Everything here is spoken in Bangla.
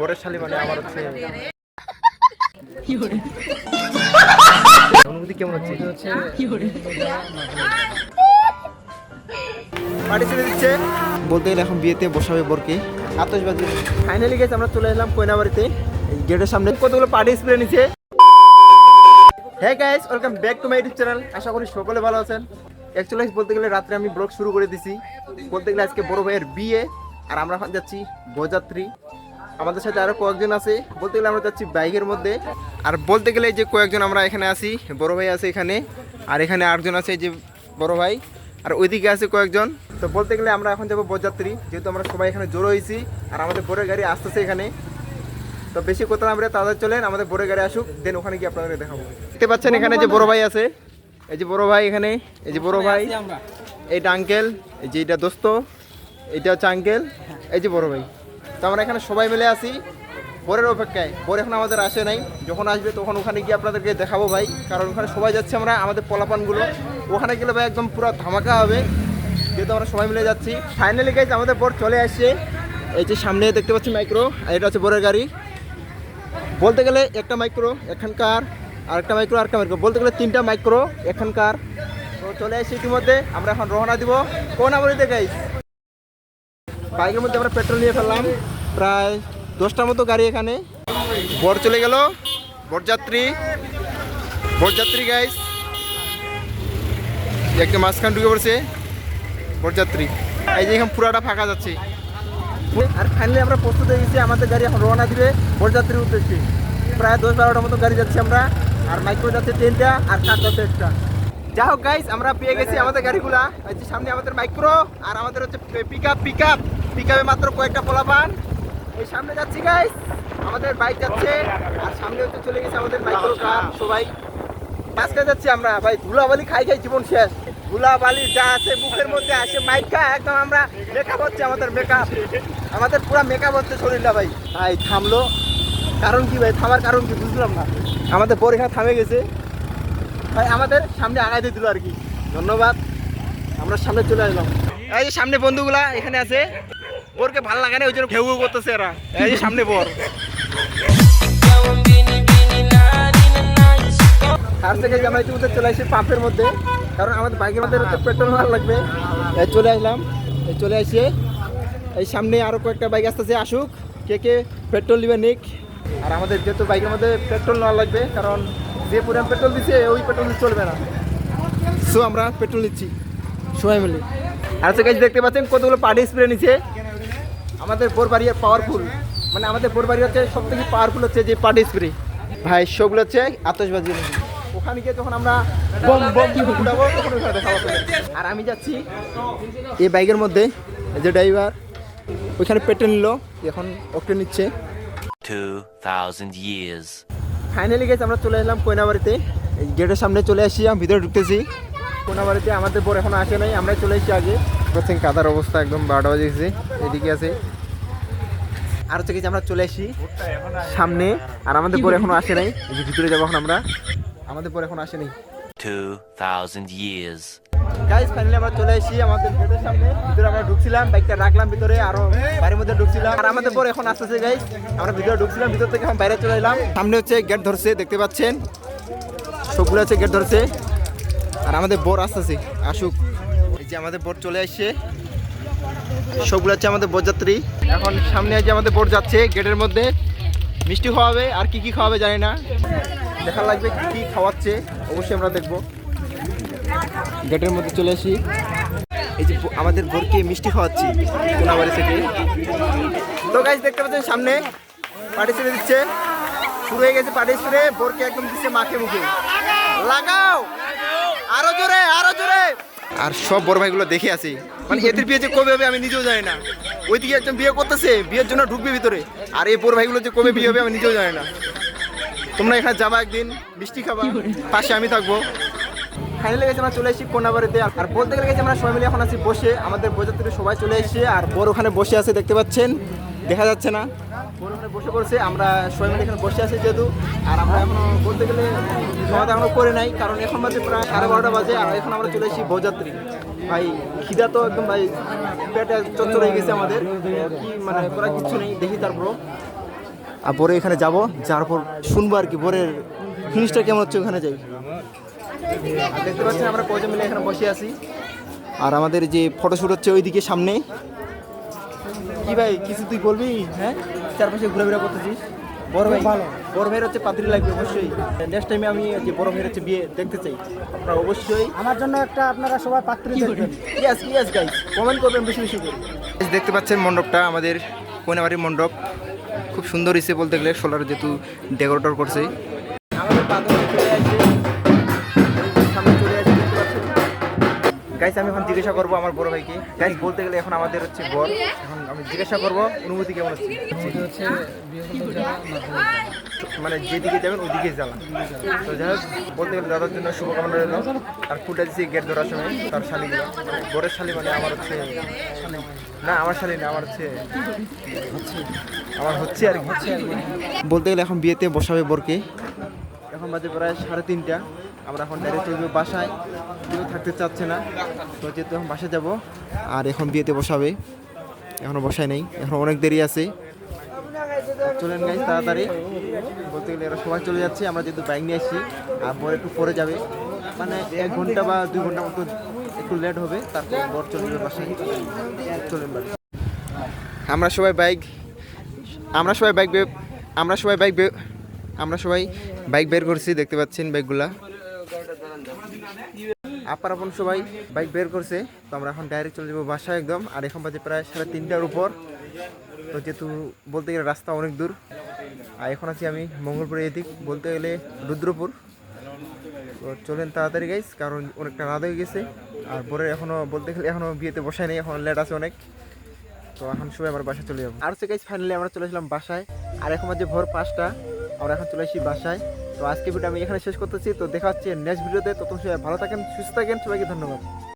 বরের শালি মানে আমার হচ্ছে অনুভূতি কেমন হচ্ছে? পার্টি ছেড়ে দিচ্ছে। বলতে গেলে এখন বিয়েতে বসাবে বরকে। আতশবাজি। ফাইনালি গেছে আমরা চলে এলাম কয়না বাড়িতে গেটের সামনে কতগুলো পার্টি স্প্রে নিচ্ছে হ্যাঁ guys welcome back to my YouTube channel আশা করি সকলে ভালো আছেন। অ্যাকচুয়ালি বলতে গেলে রাত্রে আমি ব্লগ শুরু করে দিছি। বলতে গেলে আজকে বড় ভাইয়ের বিয়ে। আর আমরা এখন যাচ্ছি বরযাত্রী আমাদের সাথে আরও কয়েকজন আছে। বলতে গেলে আমরা যাচ্ছি বাইকের মধ্যে। আর বলতে গেলে যে কয়েকজন আমরা এখানে আছি বড় ভাই আছে এখানে আর এখানে আটজন আছে এই যে বড় ভাই আর ওইদিকে আছে কয়েকজন। তো বলতে গেলে আমরা এখন যাব বরযাত্রী যেহেতু আমরা সবাই এখানে জড়ো হয়েছি আর আমাদের বড় গাড়ি আসতেছে এখানে। তো বেশি কোথাও আমরা তাদের চলেন আমাদের বড় গাড়ি আসুক দেন ওখানে গিয়ে আপনাদের দেখাবো। দেখতে পাচ্ছেন এখানে যে বড় ভাই আছে এই যে বড় ভাই এখানে এই যে বড় ভাই এইটা আঙ্কেল এই যে এটা দোস্ত এটা হচ্ছে আঙ্কেল এই যে বড় ভাই। তো আমরা এখানে সবাই মিলে আসি পরের অপেক্ষায়। পরে এখন আমাদের আসে নাই। যখন আসবে তখন ওখানে গিয়ে আপনাদেরকে দেখাবো ভাই। কারণ ওখানে সবাই যাচ্ছে আমরা, আমাদের পলাপানগুলো। ওখানে গেলে ভাই একদম পুরো ধামাকা হবে। যেহেতু আমরা সবাই মিলে যাচ্ছি। ফাইনালি গাইজ আমাদের বর চলে আসছে। এই যে সামনে দেখতে পাচ্ছি মাইক্রো আর এটা হচ্ছে বরের গাড়ি। বলতে গেলে একটা মাইক্রো এখানকার আরেকটা মাইক্রো আরেকটা মাইক্রো বলতে গেলে তিনটা মাইক্রো এখানকার তো চলে আসছি ইতিমধ্যে। আমরা এখন রওনা দিব। কোন আমরিতে গাইস বাইকের মধ্যে আমরা পেট্রোল নিয়ে ফেললাম। প্রায় দশটার মতো গাড়ি এখানে। বর চলে গেল। বরযাত্রী। বরযাত্রী গাইস একটা মাঝখান ঢুকে পড়ছে। বরযাত্রী। এই যে এখানে পুরাটা ফাঁকা যাচ্ছে। আর ফাইনালি আমরা প্রস্তুত হয়ে গেছি আমাদের গাড়ি এখন রওনা দিবে বরযাত্রীর উদ্দেশ্যে। প্রায় দশ বারোটার মতো গাড়ি যাচ্ছি আমরা। আর মাইক্রো যাচ্ছে তিনটা, আর কার যাচ্ছে একটা। যা হোক গাইস আমরা পেয়ে গেছি আমাদের গাড়িগুলা। সামনে আমাদের মাইক্রো আর আমাদের হচ্ছে pick up pick up pick মাত্র কয়েকটা পোলাপান। এই সামনে যাচ্ছি গাইস আমাদের বাইক যাচ্ছে। আর সামনে হচ্ছে চলে গেছে আমাদের কার, সবাই। মাঝখানে যাচ্ছি আমরা। ভাই, ধুলাবালি খাই খাই জীবন শেষ। ধুলাবালি যা আছে মুখের মধ্যে আসে। মাইকা, একদম আমরা মেকআপ হচ্ছে আমাদের মেকআপ আমাদের পুরো মেকআপ হচ্ছে শরীরটা, ভাই। ভাই, থামলো। কারণ কি, ভাই? থামার কারণ কি বুঝলাম না। আমাদের পরীক্ষা থামে গেছে। ভাই, আমাদের সামনে আগাই দিয়ে দিল আর কি। ধন্যবাদ। আমরা সামনে চলে আসলাম। এই সামনে বন্ধুগুলা এখানে আছে। বোরকে ভালো লাগে না, ওই জন্য ঘেউ করতেছে এরা। এই সামনে বর। আর থেকে যে আমরা চলে আসি পাম্পের মধ্যে, কারণ আমাদের বাইকের মধ্যে পেট্রোল মার লাগবে। চলে আসলাম। এই চলে আসে। এই সামনে আরও কয়েকটা বাইক আসতেছে, আসুক। কে কে পেট্রোল নেবে, নিক। আর আমাদের যেহেতু বাইকের মধ্যে পেট্রোল নেওয়া লাগবে, কারণ যে পরিমাণ পেট্রোল দিচ্ছে ওই পেট্রোল চলবে না। সো আমরা পেট্রোল নিচ্ছি। সবাই মিলে। আর হচ্ছে গাছ দেখতে পাচ্ছেন কতগুলো পার্টি স্প্রে নিচ্ছে আমাদের বোরবাড়ি পাওয়ারফুল মানে আমাদের বোরবাড়ি হচ্ছে সব থেকে পাওয়ারফুল হচ্ছে যে পার্টি স্প্রে ভাই সবগুলো হচ্ছে আতশবাজি। ওখানে গিয়ে যখন আমরা বম বম। উঠাবো তখন ওখানে দেখাবো। আর আমি যাচ্ছি। এই বাইকের মধ্যে যে ড্রাইভার ওইখানে পেট্রোল নিল এখন অক্টে নিচ্ছে। 2,000 years. ফাইনালি গেছে আমরা চলে এলাম কয়নাবাড়িতে। এই গেটের সামনে চলে আসি আমি ভিতরে ঢুকতেছি। কয়নাবাড়িতে আমাদের বর এখনও আসে নাই আমরা চলে এসেছি আগে। প্রথম কাদার অবস্থা একদম বারোটা বাজে গেছে এদিকে আছে। আর হচ্ছে কিছু আমরা চলে আসি সামনে আর আমাদের বর এখনও আসে নাই এই যে ভিতরে যাব এখন আমরা। আমাদের পর এখন আসে নাই। 2,000 years. গাইস ফাইনালি আমরা চলে এসেছি আমাদের গেটের সামনে। ভিতরে আমরা ঢুকছিলাম বাইকটা রাখলাম ভিতরে আরও বাড়ির মধ্যে ঢুকছিলাম। আর আমাদের পর এখন আসতেছে গাইস আমরা ভিতরে ঢুকছিলাম ভিতর থেকে এখন বাইরে চলে এলাম। সামনে হচ্ছে গেট ধরছে দেখতে পাচ্ছেন? সবগুলো হচ্ছে গেট ধরছে। আর আমাদের বোর আসতেছে, আসুক। এই যে আমাদের বোর চলে আসছে। সবগুলো হচ্ছে আমাদের বরযাত্রী এখন সামনে আছে আমাদের বোর যাচ্ছে, গেটের মধ্যে মিষ্টি খাওয়াবে আর কি কি খাওয়াবে জানি না। দেখা লাগবে কি খাওয়াচ্ছে, অবশ্যই আমরা দেখব। গেটের মধ্যে চলে আসি। এই যে আমাদের বোরকে মিষ্টি খাওয়াচ্ছি কোনাবাড়ি থেকে। তো গাছ দেখতে পাচ্ছেন সামনে পার্টি ছেড়ে দিচ্ছে। শুরু হয়ে গেছে পার্টি ছেড়ে, বোরকে একদম দিচ্ছে মাখে মুখে। লাগাও! আরও জোরে আরও জোরে। আর সব বড় ভাইগুলো দেখে আসি মানে এদের বিয়ে যে কবে হবে আমি নিজেও জানি না। ওইদিকে একজন বিয়ে করতেছে, বিয়ের জন্য ঢুকবে ভিতরে। আর এই বড় ভাইগুলো যে কবে বিয়ে হবে আমি নিজেও জানি না। তোমরা এখানে যাবা একদিন, মিষ্টি খাবা, পাশে আমি থাকব। ফাইনালি গেছে আমরা, চলে এসেছি কোনাবাড়িতে। আর বলতে গেলে গেছে আমরা সবাই মিলে এখন আছি বসে। আমাদের বরযাত্রী সবাই চলে এসেছে, আর বড় ওখানে বসে আছে, দেখতে পাচ্ছেন। দেখা যাচ্ছে না। ওখানে বসে পড়ছে, আমরা সবাই মিলে এখানে বসে আছি যেহেতু, আর আমরা এখনও বলতে গেলে খাওয়া এখনও করে নাই, কারণ এখন বাজে প্রায় সাড়ে বারোটা বাজে, আর এখন আমরা চলে এসেছি বরযাত্রী ভাই, খিদা তো একদম, ভাই, পেটে চচ্চর হয়ে গেছে আমাদের কি মানে করার কিচ্ছু নেই, দেখি তারপর আর পরে এখানে যাব যার পর শুনব আর কি পরের জিনিসটা কেমন হচ্ছে ওখানে যাই। দেখতে পাচ্ছেন আমরা কজন মিলে এখানে বসে আছি। আর আমাদের যে ফটোশ্যুট হচ্ছে ওইদিকে সামনে। কি ভাই, কিছু তুই বলবি? হ্যাঁ? চারপাশে ঘোরাফেরা করতেছিস বড় ভাই ভালো। বড় ভাইয়ের হচ্ছে পাত্রী লাগবে অবশ্যই। নেক্সট টাইমে আমি যে বড় ভাইয়ের হচ্ছে বিয়ে দেখতে চাই। আপনারা অবশ্যই আমার জন্য একটা আপনারা সবাই পাত্রী দেখবেন। ইয়েস ইয়েস গাইস কমেন্ট করবেন বেশি বেশি করে। দেখতে পাচ্ছেন মণ্ডপটা আমাদের কোনাবাড়ির মণ্ডপ। খুব সুন্দর হয়েছে বলতে গেলে সোলার যেহেতু ডেকোরেটর করছে। আমাদের গাইস আমি এখন জিজ্ঞাসা করব আমার বড় ভাইকে গাইস বলতে গেলে এখন আমাদের হচ্ছে বর। এখন আমি জিজ্ঞাসা করব, অনুভূতি কেমন হচ্ছে মানে যেদিকে যাবেন, ওইদিকে জ্বালান। তো যাই হোক, বলতে গেলে দাদার জন্য শুভকামনা রইল। আর ফুটা দিচ্ছি গেট ধরার সময়, তার শালিগুলো বরের শালি মানে আমার হচ্ছে না, আমার শালি না, আমার হচ্ছে আমার হচ্ছে আর কি। বলতে গেলে এখন বিয়েতে বসাবে বরকে। এখন বাজে প্রায় সাড়ে তিনটা। আমরা এখন ডাইরেক্ট চলবে বাসায়। কেউ থাকতে চাচ্ছে না। তো যেহেতু এখন বাসায় যাব, আর এখন বিয়েতে বসাবে, এখনও বসায় নেই, এখন অনেক দেরি আছে। চলেন গাইজ তাড়াতাড়ি। বলতে গেলে এরা সবাই চলে যাচ্ছে, আমরা যেহেতু বাইক নিয়ে আসছি, আর বর একটু পরে যাবে। মানে এক ঘণ্টা বা দুই ঘণ্টা মতো একটু লেট হবে, তারপর বর চলে যাবে বাসায়। চলেন আমরা সবাই বাইক আমরা সবাই বাইক আমরা সবাই বাইক আমরা সবাই বাইক বের করছি, দেখতে পাচ্ছেন বাইকগুলা আপার আপন সবাই বাইক বের করছে, তো আমরা এখন ডাইরেক্ট চলে যাব বাসায় একদম। আর এখন বাজে প্রায় সাড়ে তিনটার উপর। তো যেহেতু বলতে গেলে রাস্তা অনেক দূর, আর এখন আছি আমি মঙ্গলপুরের এদিক, বলতে গেলে রুদ্রপুর। তো চলেন তাড়াতাড়ি গাইস কারণ অনেকটা রাত হয়ে গেছে, আর পরে এখনও বলতে গেলে এখনও বিয়েতে বসায় নেই, এখন লেট আছে অনেক। তো এখন সবাই আমার বাসায় চলে যাব। আর হচ্ছে গাইস ফাইনালি আমরা চলে আসলাম বাসায়। আর এখন বাজে ভোর পাঁচটা, আমরা এখন চলে আসি বাসায়। তো আজকে ভিডিও আমি এখানে শেষ করতেছি। তো দেখা হচ্ছে নেক্সট ভিডিওতে তখন সবাই ভালো থাকেন, সুস্থ থাকেন। সবাইকে ধন্যবাদ।